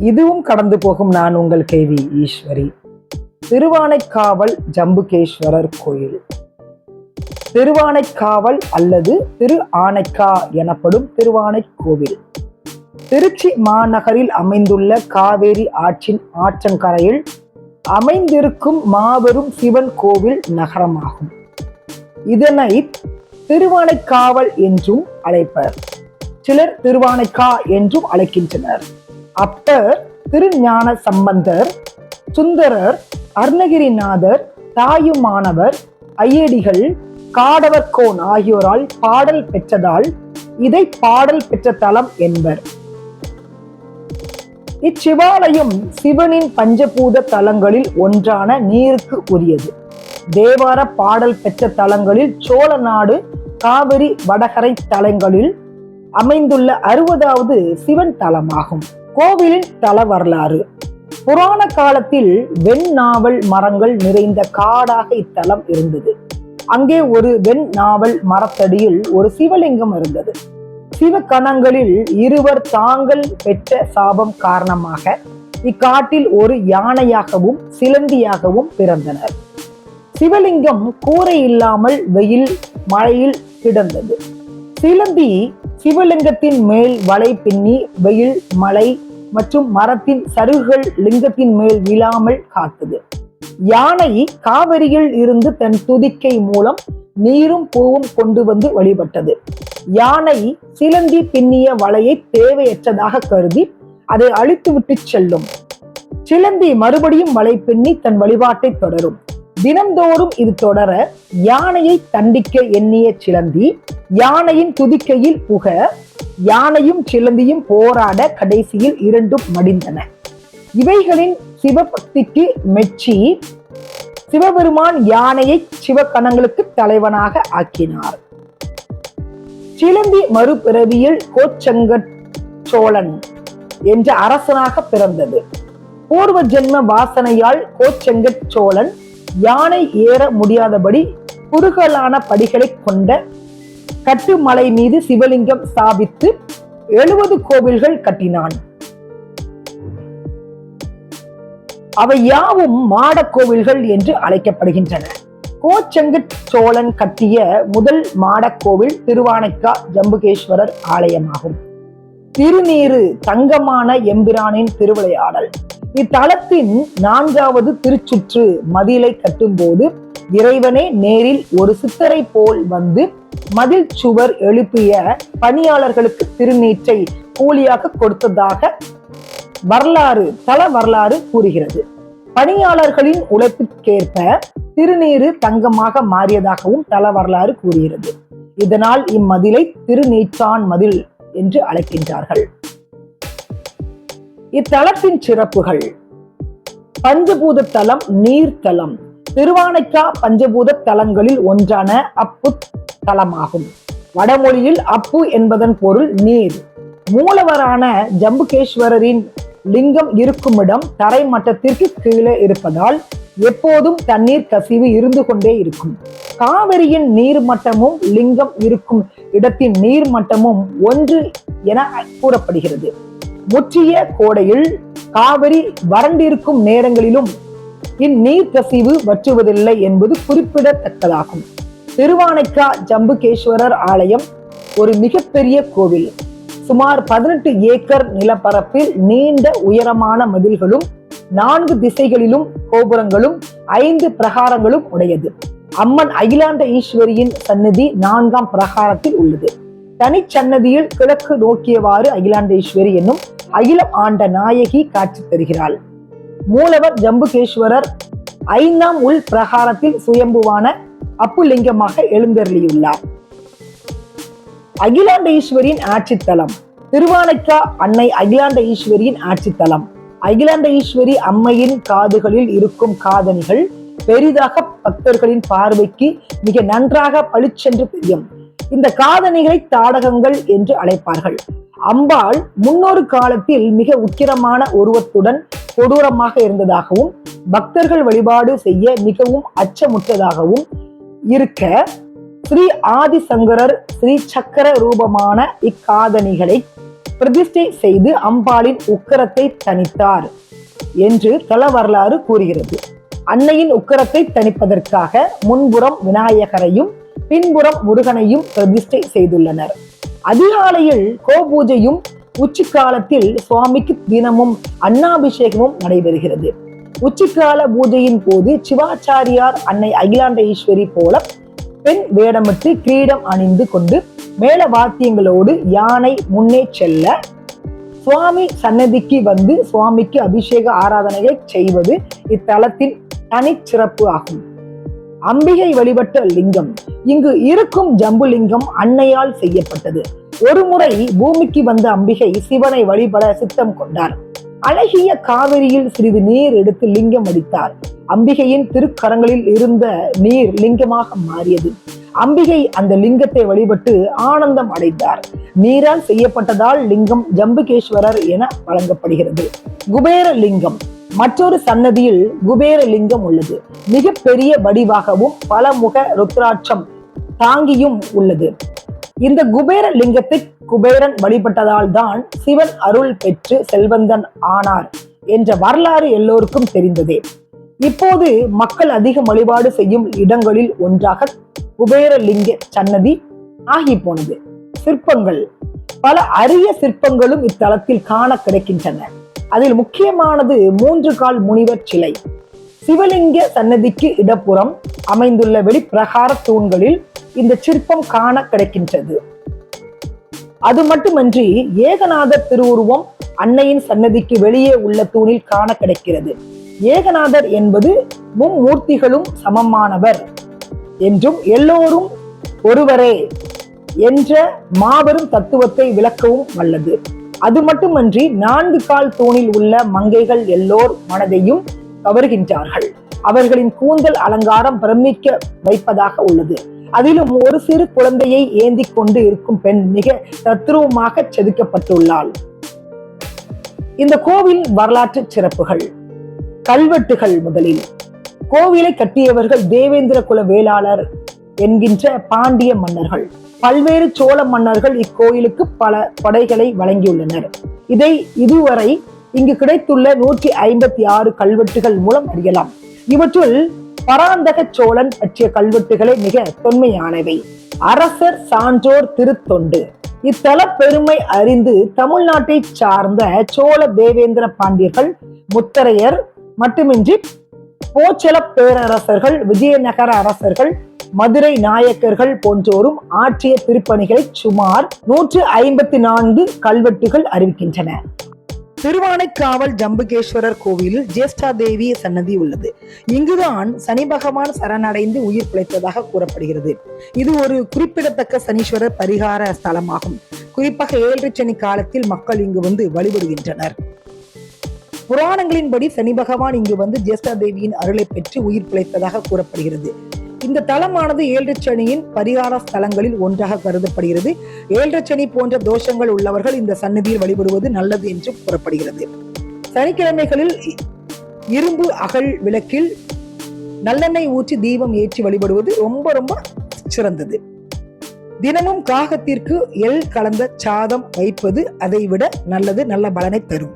இதுவும் கடந்து போகும் நான் உங்கள் கேவி ஈஸ்வரி. திருவானைக்காவல் ஜம்புகேஸ்வரர் கோயில். திருவானைக்காவல் அல்லது திரு ஆனைக்கா எனப்படும் திருவானைக்கோவில். திருச்சி மாநகரில் அமைந்துள்ள காவேரி ஆற்றின் ஆற்றங்கரையில் அமைந்திருக்கும் மாபெரும் சிவன் கோவில் நகரமாகும். இதனை திருவானைக்காவல் என்றும் அழைப்பர். சிலர் திருவானைக்கா என்றும் அழைக்கின்றனர். அப்பர் திருஞான சம்பந்தர் சுந்தரர் அருணகிரிநாதர் தாயுமானவர் ஐயடிகள் காடவர்கோன் ஆகியோரால் பாடல் பெற்றதால் இதை பாடல் பெற்ற தலம் என்பர். இச்சிவாலயம் சிவனின் பஞ்சபூத தலங்களில் ஒன்றான நீருக்கு உரியது. தேவார பாடல் பெற்ற தலங்களில் சோழ நாடு காவிரி வடகரை தலங்களில் அமைந்துள்ள அறுபதாவது சிவன் தலமாகும். கோவிலின் தல வரலாறு. புராண காலத்தில் வெண் நாவல் மரங்கள் நிறைந்த காடாக இத்தலம் இருந்தது. அங்கே ஒரு வெண் நாவல் மரத்தடியில் ஒரு சிவலிங்கம் இருந்தது. சிவகணங்களில் இருவர் தாங்கள் பெற்ற சாபம் காரணமாக இக்காட்டில் ஒரு யானையாகவும் சிலந்தியாகவும் பிறந்தனர். சிவலிங்கம் கூரை இல்லாமல் வெயில் மழையில் கிடந்தது. சிலந்தி சிவலிங்கத்தின் மேல் வலை பின்னி வெயில் மழை மற்றும் மரத்தின் சருகுகள் லிங்கத்தின் மேல் விழாமல் காத்தது யானை காவிரியில் இருந்து தன் துதிக்கை மூலம் நீரும் பூவும் கொண்டு வந்து வழிபட்டது. யானை சிலந்தி பின்னிய வலையை தேவையற்றதாக கருதி அதை அழித்துவிட்டு செல்லும். சிலந்தி மறுபடியும் வலை பின்னி தன் வழிபாட்டை தொடரும். தினந்தோறும் இது தொடர யானையை தண்டிக்க எண்ணிய சிலந்தி யானையின் துதிக்கையில் புக யானையும் சிலந்தியும் போராட கடைசியில் இரண்டும் மடிந்தன. இவைகளின் சிவபக்திக்கு மெச்சி சிவபெருமான் யானையை சிவகணங்களுக்கு தலைவனாக ஆக்கினார். சிலந்தி மறுபிறவியில் கோச்சங்கட் சோழன் என்ற அரசனாக பிறந்தது. பூர்வ ஜென்ம வாசனையால் கோச்செங்கட் சோழன் யானை ஏற முடியாதபடி குறுகலான படிகளை கொண்ட கட்டுமலை மீது சிவலிங்கம் ஸ்தாபித்து எழுபது கோவில்கள் கட்டினான். அவை யாவும் மாட கோவில்கள் என்று அழைக்கப்படுகின்றன. கோச்செங்கட் சோழன் கட்டிய முதல் மாடக்கோவில் திருவானைக்கா ஜம்புகேஸ்வரர் ஆலயமாகும். திருநீரு தங்கமான எம்பிரானின் திருவிளையாடல். இத்தலத்தின் நான்காவது திருச்சுற்று மதிலை கட்டும்போது இறைவனே நேரில் ஒரு சித்தரை போல் வந்து மதில் சுவர் எழுப்பிய பணியாளர்களுக்கு திருநீற்றை கூலியாக கொடுத்ததாக வரலாறு தல வரலாறு கூறுகிறது. பணியாளர்களின் உழைப்பிற்கேற்ப திருநீரு தங்கமாக மாறியதாகவும் தல வரலாறு கூறுகிறது. இதனால் இம்மதிலை திருநீற்றான் மதில் என்று அழைக்கின்றார்கள். இத்தலத்தின் சிறப்புகள். பஞ்சபூத தலம் நீர்த்தலம். திருவானைக்கா பஞ்சபூத தலங்களில் ஒன்றான அப்பு தலமாகும் வடமொழியில் அப்பு என்பதன் பொருள் நீர். மூலவரான ஜம்புகேஸ்வரரின் லிங்கம் இருக்கும் இடம் தரை மட்டத்திற்கு கீழே இருப்பதால் எப்போதும் தண்ணீர் கசிவு இருந்து கொண்டே இருக்கும். காவிரியின் நீர் மட்டமும் லிங்கம் இருக்கும் இடத்தின் நீர் மட்டமும் ஒன்று என கூறப்படுகிறது. முற்றிய கோடையில் காவிரி வறண்டிருக்கும் நேரங்களிலும் இந்நீர் கசிவு வற்றுவதில்லை என்பது குறிப்பிடத்தக்கதாகும். திருவானைக்கா ஜம்புகேஸ்வரர் ஆலயம் ஒரு மிகப்பெரிய கோவில். சுமார் பதினெட்டு ஏக்கர் நிலப்பரப்பில் நீண்ட உயரமான மதில்களும் நான்கு திசைகளிலும் கோபுரங்களும் ஐந்து பிரகாரங்களும் உடையது. அம்மன் அகிலாண்ட ஈஸ்வரியின் சன்னதி நான்காம் பிரகாரத்தில் உள்ளது. தனிச்சன்னதியில் கிழக்கு நோக்கியவாறு அகிலாண்டேஸ்வரி என்னும் அகிலம் ஆண்ட நாயகி காட்சி தருகிறாள். மூலவர் ஜம்புகேஸ்வரர் ஐந்தாம் உள் பிரகாரத்தில் சுயம்புவான அப்புலிங்கமாக எழுந்தருளியுள்ளார். அகிலாண்ட ஈஸ்வரியின் ஆட்சித்தலம். திருவானைக்கா அன்னை அகிலாண்ட ஈஸ்வரியின் ஆட்சித்தலம். அகிலாண்ட ஈஸ்வரி அம்மையின் காதுகளில் இருக்கும் காதணிகள் பெரிதாக பக்தர்களின் பார்வைக்கு மிக நன்றாக பளிச்சென்று தெரியும். இந்த காதணிகளை தாடகங்கள் என்று அழைப்பார்கள். அம்பாள் முன்னொரு காலத்தில் மிக உக்கிரமான உருவத்துடன் கொடூரமாக இருந்ததாகவும் பக்தர்கள் வழிபாடு செய்ய மிகவும் அச்சமுற்றதாகவும் இருக்க ஸ்ரீ ஆதிசங்கரர் ஸ்ரீ சக்கர ரூபமான இக்காதணிகளை பிரதிஷ்டை செய்து அம்பாளின் உக்கரத்தை தணித்தார் என்று தல வரலாறு கூறுகிறது. அன்னையின் உக்கரத்தை தணிப்பதற்காக முன்புறம் விநாயகரையும் பின்புறம் முருகனையும் பிரதிஷ்டை செய்துள்ளனர். அதிகாலையில் கோபூஜையும் உச்சிக்காலத்தில் சுவாமிக்கு தினமும் அன்னாபிஷேகமும் நடைபெறுகிறது. உச்சிக்கால பூஜையின் போது சிவாச்சாரியார் அன்னை அகிலாண்ட ஈஸ்வரி போல பெண் வேடமிட்டு கிரீடம் அணிந்து கொண்டு மேல வாத்தியங்களோடு யானை முன்னே செல்ல சுவாமி சன்னதிக்கு வந்து சுவாமிக்கு அபிஷேக ஆராதனைகளை செய்வது இத்தலத்தின் தனிச்சிறப்பு ஆகும். அம்பிகை வழிபட்ட லிங்கம். இங்கு இருக்கும் ஜம்புலிங்கம் அன்னையால் செய்யப்பட்டது. ஒருமுறை பூமிக்கு வந்த அம்பிகை சிவனை வழிபட சித்தம் கொண்டார். அழகிய காவிரியில் சிறிது நீர் எடுத்து லிங்கம் அடித்தார். அம்பிகையின் திருக்கரங்களில் இருந்த நீர் லிங்கமாக மாறியது. அம்பிகை அந்த லிங்கத்தை வழிபட்டு ஆனந்தம் அடைந்தார். நீரால் செய்யப்பட்டதால் லிங்கம் ஜம்புகேஸ்வரர் என வழங்கப்படுகிறது. குபேர லிங்கம். மற்றொரு சன்னதியில் குபேர லிங்கம் உள்ளது. மிக பெரிய வடிவாகவும் பலமுக ருத்ராட்சம் தாங்கியும் உள்ளது. இந்த குபேர லிங்கத்தை குபேரன் வழிபட்டதால் தான் சிவன் அருள் பெற்று செல்வந்தன் ஆனார் என்ற வரலாறு எல்லோருக்கும் தெரிந்ததே. இப்போது மக்கள் அதிக வழிபாடு செய்யும் இடங்களில் ஒன்றாக குபேரலிங்க சன்னதி ஆகி போனது. சிற்பங்கள். பல அரிய சிற்பங்களும் இத்தலத்தில் காண கிடைக்கின்றன. அதில் முக்கியமானது மூன்று கால் முனிவர் சிலை. சிவலிங்க சன்னதிக்கு இடப்புறம் அமைந்துள்ள வெளிப்பிரகார தூண்களில் இந்த சிற்பம் காண கிடைக்கின்றது. அது மட்டுமன்றி ஏகநாதர் திருவுருவம் அன்னையின் சன்னதிக்கு வெளியே உள்ள தூணில் காண கிடைக்கிறது. ஏகநாதர் என்பது மும்மூர்த்திகளும் சமமானவர் என்றும் எல்லோரும் ஒருவரே என்ற மாபெரும் தத்துவத்தை விளக்கவும் வல்லது. அது மட்டுமன்றி நான்கு கால் தூணில் உள்ள மங்கைகள் எல்லோர் மனதையும் கவர்கின்றார்கள். அவர்களின் கூந்தல் அலங்காரம் பிரமிக்க வைப்பதாக உள்ளது. அதிலும் ஒரு சிறு குழந்தையை ஏந்தி கொண்டு இருக்கும் பெண் மிக தத்ரூபமாக செதுக்கப்பட்டுள்ளாள். இந்த கோவில் வரலாற்று சிறப்புகள். கல்வெட்டுகள் முதலில். கோவிலை கட்டியவர்கள் தேவேந்திர குல வேளாளர் என்கின்ற பாண்டிய மன்னர்கள். பல்வேறு சோழ மன்னர்கள் இக்கோயிலுக்கு பல படைகளை வழங்கியுள்ளனர். இதை இதுவரை இங்கு கிடைத்துள்ள நூற்றி ஐம்பத்தி ஆறு கல்வெட்டுகள் மூலம் அறியலாம். இவற்றுள் பராந்தக சோழன் பற்றிய கல்வெட்டுகளே மிக தொன்மையானவை. அரசர் சான்றோர் திருத்தொண்டு. இத்தல பெருமை அறிந்து தமிழ்நாட்டை சார்ந்த சோழ தேவேந்திர பாண்டியர்கள் முத்தரையர் மட்டுமின்றி போச்சல பேரரசர்கள் விஜயநகர அரசர்கள் மதுரை நாயக்கர்கள் போன்றோரும் ஆற்றிய திருப்பணிகளை சுமார் நூற்று ஐம்பத்தி நான்கு கல்வெட்டுகள் அறிவிக்கின்றன. திருவானைக்காவல் ஜம்புகேஸ்வரர் கோவிலில் ஜேஷ்டா தேவி சன்னதி உள்ளது. இங்குதான் சனி பகவான் சரணடைந்து உயிர் பிழைத்ததாக கூறப்படுகிறது. இது ஒரு குறிப்பிடத்தக்க சனீஸ்வரர் பரிகார ஸ்தலமாகும். குறிப்பாக ஏழரை சனி காலத்தில் மக்கள் இங்கு வந்து வழிபடுகின்றனர். புராணங்களின்படி சனி பகவான் இங்கு வந்து ஜேஷ்டா தேவியின் அருளை பெற்று உயிர் பிழைத்ததாக கூறப்படுகிறது. இந்த தலமானது ஏழரைச்சனியின் பரிகார ஸ்தலங்களில் ஒன்றாக கருதப்படுகிறது. ஏழரைச்சனி போன்ற தோஷங்கள் உள்ளவர்கள் இந்த சன்னதியில் வழிபடுவது நல்லது என்று கூறப்படுகிறது. சனிக்கிழமைகளில் இரும்பு அகல் விளக்கில் நல்லெண்ணெய் ஊற்றி தீபம் ஏற்றி வழிபடுவது ரொம்ப ரொம்ப சிறந்தது. தினமும் காகத்திற்கு எள் கலந்த சாதம் வைப்பது அதை விட நல்லது நல்ல பலனை தரும்.